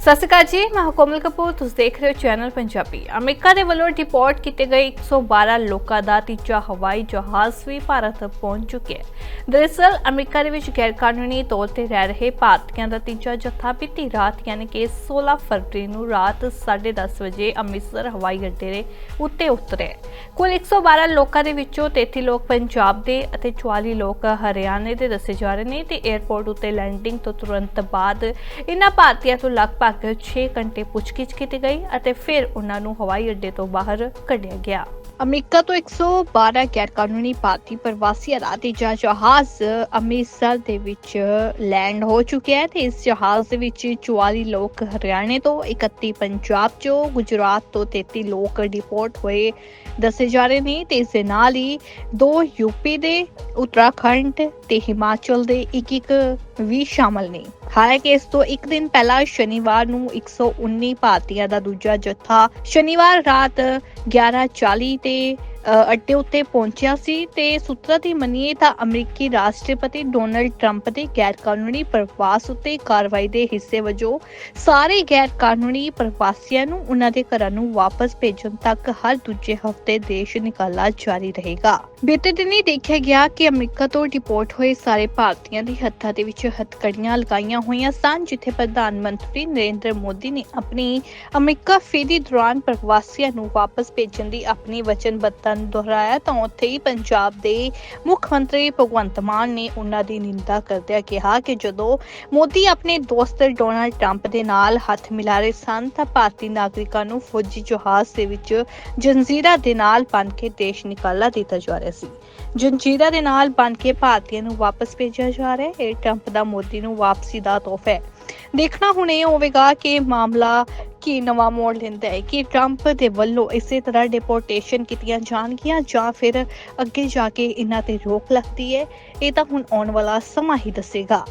ਸਤਿ ਸ਼੍ਰੀ ਅਕਾਲ ਜੀ, ਮੈਂ ਕੋਮਲ ਕਪੂਰ, ਤੁਸੀਂ ਦੇਖ ਰਹੇ ਹੋ ਚੈਨਲ ਪੰਜਾਬੀ। ਅਮਰੀਕਾ ਦੇ ਵੱਲੋਂ ਡਿਪੋਰਟ ਕੀਤੇ ਗਏ 112 ਲੋਕਾਂ ਦਾ ਤੀਜਾ ਹਵਾਈ ਜਹਾਜ਼ ਵੀ ਭਾਰਤ ਪਹੁੰਚ ਚੁੱਕਿਆ ਹੈ। ਦਰਅਸਲ, ਅਮਰੀਕਾ ਦੇ ਵਿੱਚ ਗੈਰ ਕਾਨੂੰਨੀ ਤੌਰ ਤੇ ਰਹਿ ਰਹੇ ਭਾਰਤੀਆਂ ਦਾ ਤੀਜਾ ਜੱਥਾ ਬੀਤੀ ਰਾਤ, ਯਾਨੀ ਕਿ 16 ਫਰਵਰੀ ਨੂੰ ਰਾਤ 10:30 ਵਜੇ ਅੰਮ੍ਰਿਤਸਰ ਹਵਾਈ ਅੱਡੇ ਦੇ ਉੱਤੇ ਉਤਰਿਆ ਕੁੱਲ 112 ਲੋਕਾਂ ਦੇ ਵਿੱਚੋਂ 33 ਲੋਕ ਪੰਜਾਬ ਦੇ ਅਤੇ 44 ਲੋਕ ਹਰਿਆਣੇ ਦੇ ਦੱਸੇ ਜਾ ਰਹੇ ਨੇ ਤੇ 에ਅਰਪੋਰਟ ਉੱਤੇ ਲੈਂਡਿੰਗ ਤੋਂ ਤੁਰੰਤ ਬਾਅਦ ਇਹਨਾਂ ਭਾਰਤੀਆਂ ਤੋਂ ਲਗਭਗ 6 ਘੰਟੇ ਪੁੱਛਗਿੱਛ ਕੀਤੀ ਗਈ ਅਤੇ ਫਿਰ ਉਹਨਾਂ ਨੂੰ ਹਵਾਈ ਅੱਡੇ ਤੋਂ ਬਾਹਰ ਕੱਢਿਆ ਗਿਆ। ਅਮਰੀਕਾ ਤੋਂ 112 ਗੈਰ ਕਾਨੂੰਨੀ ਭਾਰਤੀ ਪ੍ਰਵਾਸੀਆਂ ਦਾ ਤੀਜਾ ਜਹਾਜ਼ ਅੰਮ੍ਰਿਤਸਰ ਦੇ ਵਿੱਚ ਲੈਂਡ ਹੋ ਚੁੱਕਿਆ ਹੈ ਤੇ ਇਸ ਜਹਾਜ਼ ਦੇ ਵਿੱਚ 44 ਲੋਕ ਹਰਿਆਣੇ ਤੋਂ 31 ਪੰਜਾਬ ਚੋਂ ਗੁਜਰਾਤ ਤੋਂ 33 ਲੋਕ ਡਿਪੋਰਟ ਹੋਏ ਦੱਸੇ ਜਾ ਰਹੇ ਨੇ ਤੇ ਇਸ ਦੇ ਨਾਲ ਹੀ ਦੋ ਯੂਪੀ ਦੇ, ਉੱਤਰਾਖੰਡ ਤੇ ਹਿਮਾਚਲ ਦੇ ਇੱਕ ਇੱਕ ਵੀ ਸ਼ਾਮਲ ਨੇ। ਹਾਲਾਂਕਿ ਇਸ ਤੋਂ ਇੱਕ ਦਿਨ ਪਹਿਲਾਂ ਸ਼ਨੀਵਾਰ ਨੂੰ 119 ਭਾਰਤੀਆਂ ਦਾ ਦੂਜਾ ਜੱਥਾ ਸ਼ਨੀਵਾਰ ਰਾਤ 11:40 ਤੇ ਅੱਡੇ ਉੱਤੇ ਪਹੁੰਚਿਆ ਸੀ ਤੇ ਸੂਤਰਾਂ ਦੀ ਮੰਨੀਏ ਤਾਂ ਅਮਰੀਕੀ ਰਾਸ਼ਟਰਪਤੀ ਡੋਨਲਡ ਟਰੰਪ ਦੇ ਗੈਰ ਕਾਨੂੰਨੀ ਪ੍ਰਵਾਸ ਉੱਤੇ ਕਾਰਵਾਈ ਦੇ ਹਿੱਸੇ ਵਜੋਂ ਸਾਰੇ ਗੈਰ ਕਾਨੂੰਨੀ ਪ੍ਰਵਾਸੀਆਂ ਨੂੰ ਉਹਨਾਂ ਦੇ ਘਰਾਂ ਨੂੰ ਵਾਪਸ ਭੇਜਣ ਤੱਕ ਹਰ ਦੂਜੇ ਹਫ਼ਤੇ ਦੇਸ਼ ਨਿਕਾਲਾ ਜਾਰੀ ਰਹੇਗਾ। ਬੀਤੇ ਦਿਨੀ ਦੇਖਿਆ ਗਿਆ ਕਿ ਅਮਰੀਕਾ ਤੋਂ ਡਿਪੋਰਟ ਹੋਏ ਸਾਰੇ ਭਾਰਤੀਆਂ ਦੇ ਹੱਥਾਂ ਦੇ ਵਿੱਚ ਹੱਥਕੜੀਆਂ ਲਗਾਈਆਂ ਹੋਈਆਂ ਸਨ, ਜਿੱਥੇ ਪ੍ਰਧਾਨ ਮੰਤਰੀ ਨਰਿੰਦਰ ਮੋਦੀ ਨੇ ਆਪਣੀ ਅਮਰੀਕਾ ਫੇਰੀ ਦੌਰਾਨ ਪ੍ਰਵਾਸੀਆਂ ਨੂੰ ਵਾਪਸ ਭੇਜਣ ਦੀ ਆਪਣੀ ਵਚਨਬੱਧਤਾ ਨੂੰ ਦੁਹਰਾਇਆ ਤਾਂ ਉੱਥੇ ਹੀ ਪੰਜਾਬ ਦੇ ਮੁੱਖ ਮੰਤਰੀ ਭਗਵੰਤ ਮਾਨ ਨੇ ਉਹਨਾਂ ਦੀ ਨਿੰਦਾ ਕਰਦਿਆਂ ਕਿਹਾ ਕਿ ਜਦੋਂ ਮੋਦੀ ਆਪਣੇ ਦੋਸਤ ਡੋਨਾਲਡ ਟਰੰਪ ਦੇ ਨਾਲ ਹੱਥ ਮਿਲਾ ਰਹੇ ਸਨ ਤਾਂ ਭਾਰਤੀ ਨਾਗਰਿਕਾਂ ਨੂੰ ਫੌਜੀ ਜਹਾਜ਼ ਦੇ ਵਿੱਚ ਜੰਜ਼ੀਰਾ ਦੇ ਨਾਲ ਬੰਨ੍ਹ ਕੇ ਦੇਸ਼ ਨਿਕਾਲਾ ਦਿੱਤਾ ਜਾ ਰਿਹਾ ਸੀ। ਜੰਜੀਰਾ ਦੇ ਨਾਲ ਬੰਨ੍ਹ ਕੇ ਭਾਰਤੀਆਂ ਨੂੰ ਵਾਪਸ ਭੇਜਿਆ ਜਾ ਰਿਹਾ ਹੈ। ਇਹ ਟਰੰਪ ਦਾ ਮੋਦੀ ਨੂੰ ਵਾਪਸੀ ਦਾ ਤੋਹਫਾ ਹੈ। ਦੇਖਣਾ ਹੁਣ ਇਹ ਹੋਵੇਗਾ ਕਿ ਮਾਮਲਾ ਕੀ ਨਵਾਂ ਮੋੜ ਲੈਂਦਾ ਹੈ ਕਿ ਟਰੰਪ ਦੇ ਵੱਲੋਂ ਇਸੇ ਤਰ੍ਹਾਂ ਡਿਪੋਰਟੇਸ਼ਨ ਕੀਤੀਆਂ ਜਾਣਗੀਆਂ ਜਾਂ ਫਿਰ ਅੱਗੇ ਜਾ ਕੇ ਇਹਨਾਂ ਤੇ ਰੋਕ ਲੱਗਦੀ ਹੈ, ਇਹ ਤਾਂ ਹੁਣ ਆਉਣ ਵਾਲਾ ਸਮਾਂ ਹੀ ਦੱਸੇਗਾ।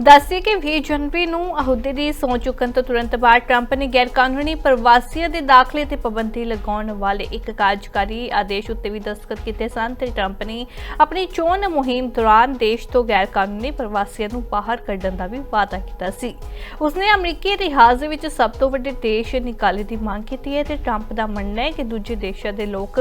ਦੱਸਿए ਕਿ 20 ਜਨਵਰੀ ਨੂੰ ਅਹੁਦੇ ਦੀ ਸਹੁੰ ਚੁੱਕਣ ਤੋਂ ਤੁਰੰਤ ਬਾਅਦ ਟਰੰਪ ਨੇ ਗੈਰ ਕਾਨੂੰਨੀ ਪ੍ਰਵਾਸੀਆਂ ਦੇ ਦਾਖਲੇ ਤੇ ਪਾਬੰਦੀ ਲਗਾਉਣ ਵਾਲੇ ਇੱਕ ਕਾਰਜਕਾਰੀ ਆਦੇਸ਼ ਉੱਤੇ ਵੀ ਦਸਤਖਤ ਕੀਤੇ ਸਨ ਤੇ ਟਰੰਪ ਨੇ ਆਪਣੀ ਚੋਣ ਮੁਹਿੰਮ ਦੌਰਾਨ ਦੇਸ਼ ਤੋਂ ਗੈਰ ਕਾਨੂੰਨੀ ਪ੍ਰਵਾਸੀਆਂ ਨੂੰ ਬਾਹਰ ਕੱਢਣ ਦਾ ਵੀ ਵਾਅਦਾ ਕੀਤਾ ਸੀ। ਉਸਨੇ ਅਮਰੀਕੀ ਇਤਿਹਾਸ ਦੇ ਵਿੱਚ ਸਭ ਤੋਂ ਵੱਡੇ ਦੇਸ਼ ਨਿਕਾਲੇ ਦੀ ਮੰਗ ਕੀਤੀ ਹੈ ਤੇ ਟਰੰਪ ਦਾ ਮੰਨਣਾ ਹੈ ਕਿ ਦੂਜੇ ਦੇਸ਼ਾਂ ਦੇ ਲੋਕ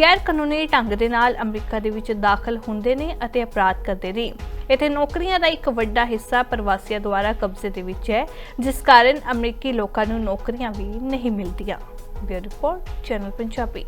ਗੈਰ ਕਾਨੂੰਨੀ ਢੰਗ ਦੇ ਨਾਲ ਅਮਰੀਕਾ ਦੇ ਵਿੱਚ ਦਾਖਲ ਹੁੰਦੇ ਨੇ ਅਤੇ ਅਪਰਾਧ ਕਰਦੇ ਨੇ। ਇੱਥੇ ਨੌਕਰੀਆਂ ਦਾ ਇੱਕ ਵੱਡਾ ਹਿੱਸਾ ਪ੍ਰਵਾਸੀਆਂ ਦੁਆਰਾ ਕਬਜ਼ੇ ਦੇ ਵਿੱਚ ਹੈ, ਜਿਸ ਕਾਰਨ ਅਮਰੀਕੀ ਲੋਕਾਂ ਨੂੰ ਨੌਕਰੀਆਂ ਵੀ ਨਹੀਂ ਮਿਲਦੀਆਂ। Bureau report, channel Punjabi.